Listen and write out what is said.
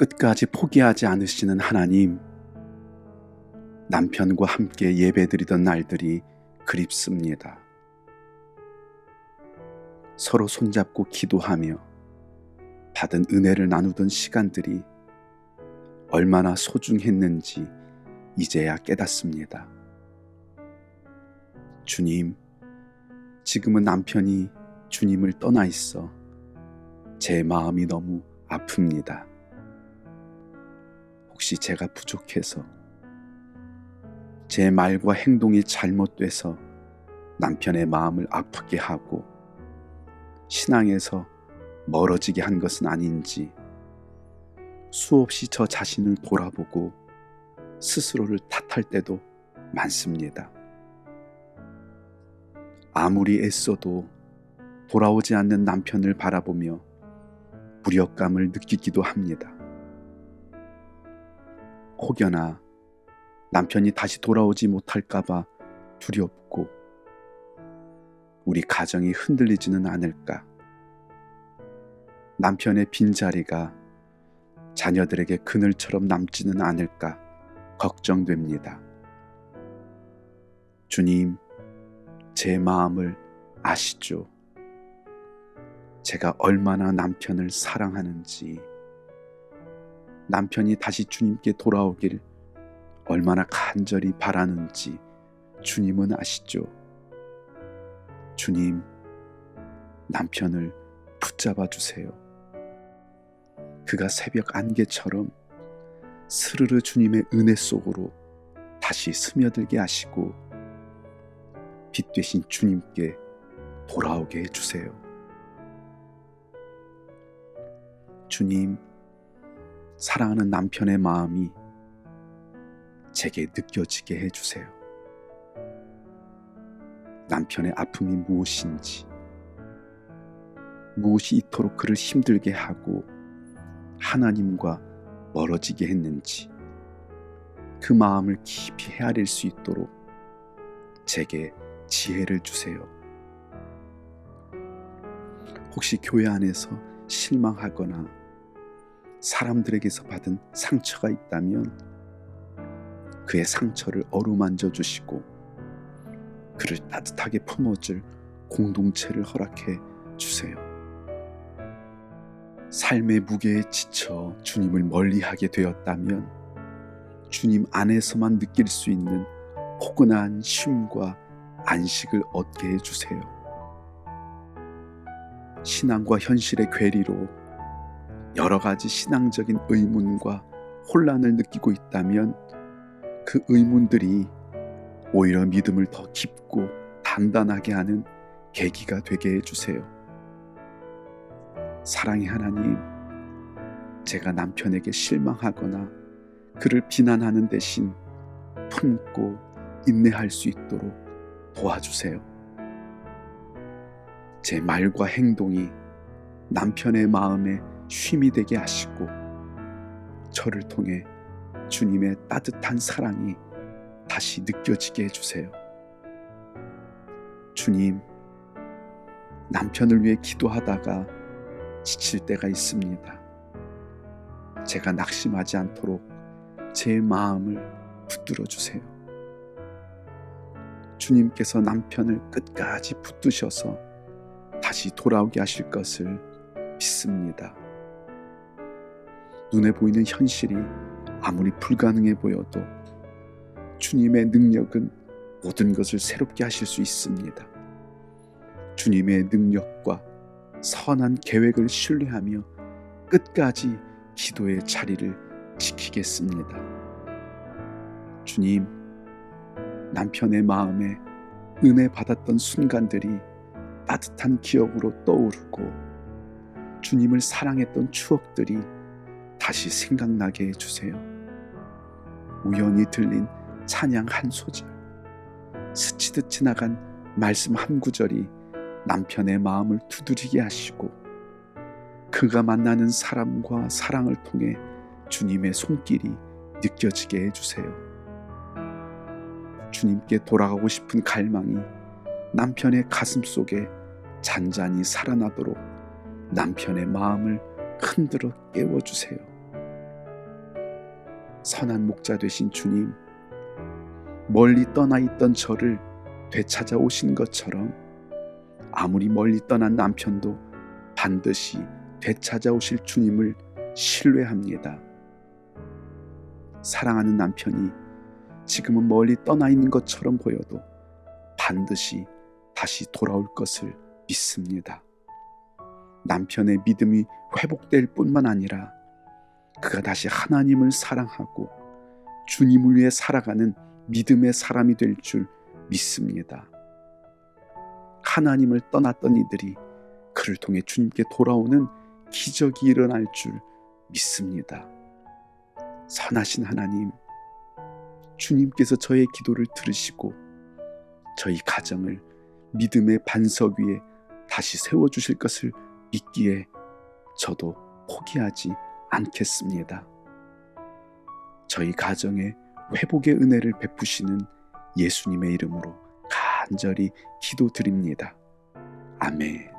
끝까지 포기하지 않으시는 하나님, 남편과 함께 예배드리던 날들이 그립습니다. 서로 손잡고 기도하며 받은 은혜를 나누던 시간들이 얼마나 소중했는지 이제야 깨닫습니다. 주님, 지금은 남편이 주님을 떠나 있어 제 마음이 너무 아픕니다. 혹시 제가 부족해서 제 말과 행동이 잘못돼서 남편의 마음을 아프게 하고 신앙에서 멀어지게 한 것은 아닌지 수없이 저 자신을 돌아보고 스스로를 탓할 때도 많습니다. 아무리 애써도 돌아오지 않는 남편을 바라보며 무력감을 느끼기도 합니다. 혹여나 남편이 다시 돌아오지 못할까봐 두렵고 우리 가정이 흔들리지는 않을까. 남편의 빈자리가 자녀들에게 그늘처럼 남지는 않을까 걱정됩니다. 주님, 제 마음을 아시죠? 제가 얼마나 남편을 사랑하는지, 남편이 다시 주님께 돌아오길 얼마나 간절히 바라는지 주님은 아시죠? 주님, 남편을 붙잡아 주세요. 그가 새벽 안개처럼 스르르 주님의 은혜 속으로 다시 스며들게 하시고 빛 되신 주님께 돌아오게 해주세요. 주님, 사랑하는 남편의 마음이 제게 느껴지게 해주세요. 남편의 아픔이 무엇인지, 무엇이 이토록 그를 힘들게 하고 하나님과 멀어지게 했는지, 그 마음을 깊이 헤아릴 수 있도록 제게 지혜를 주세요. 혹시 교회 안에서 실망하거나 사람들에게서 받은 상처가 있다면 그의 상처를 어루만져 주시고 그를 따뜻하게 품어줄 공동체를 허락해 주세요. 삶의 무게에 지쳐 주님을 멀리하게 되었다면 주님 안에서만 느낄 수 있는 포근한 쉼과 안식을 얻게 해주세요. 신앙과 현실의 괴리로 여러 가지 신앙적인 의문과 혼란을 느끼고 있다면 그 의문들이 오히려 믿음을 더 깊고 단단하게 하는 계기가 되게 해주세요. 사랑의 하나님, 제가 남편에게 실망하거나 그를 비난하는 대신 품고 인내할 수 있도록 도와주세요. 제 말과 행동이 남편의 마음에 쉼이 되게 하시고 저를 통해 주님의 따뜻한 사랑이 다시 느껴지게 해주세요. 주님, 남편을 위해 기도하다가 지칠 때가 있습니다. 제가 낙심하지 않도록 제 마음을 붙들어 주세요. 주님께서 남편을 끝까지 붙드셔서 다시 돌아오게 하실 것을 믿습니다. 눈에 보이는 현실이 아무리 불가능해 보여도 주님의 능력은 모든 것을 새롭게 하실 수 있습니다. 주님의 능력과 선한 계획을 신뢰하며 끝까지 기도의 자리를 지키겠습니다. 주님, 남편의 마음에 은혜 받았던 순간들이 따뜻한 기억으로 떠오르고 주님을 사랑했던 추억들이 다시 생각나게 해주세요. 우연히 들린 찬양 한 소절, 스치듯 지나간 말씀 한 구절이 남편의 마음을 두드리게 하시고 그가 만나는 사람과 사랑을 통해 주님의 손길이 느껴지게 해주세요. 주님께 돌아가고 싶은 갈망이 남편의 가슴 속에 잔잔히 살아나도록 남편의 마음을 흔들어 깨워주세요. 선한 목자 되신 주님, 멀리 떠나 있던 저를 되찾아 오신 것처럼 아무리 멀리 떠난 남편도 반드시 되찾아 오실 주님을 신뢰합니다. 사랑하는 남편이 지금은 멀리 떠나 있는 것처럼 보여도 반드시 다시 돌아올 것을 믿습니다. 남편의 믿음이 회복될 뿐만 아니라 그가 다시 하나님을 사랑하고 주님을 위해 살아가는 믿음의 사람이 될 줄 믿습니다. 하나님을 떠났던 이들이 그를 통해 주님께 돌아오는 기적이 일어날 줄 믿습니다. 선하신 하나님, 주님께서 저의 기도를 들으시고 저희 가정을 믿음의 반석 위에 다시 세워주실 것을 믿기에 저도 포기하지 않겠습니다. 저희 가정에 회복의 은혜를 베푸시는 예수님의 이름으로 간절히 기도드립니다. 아멘.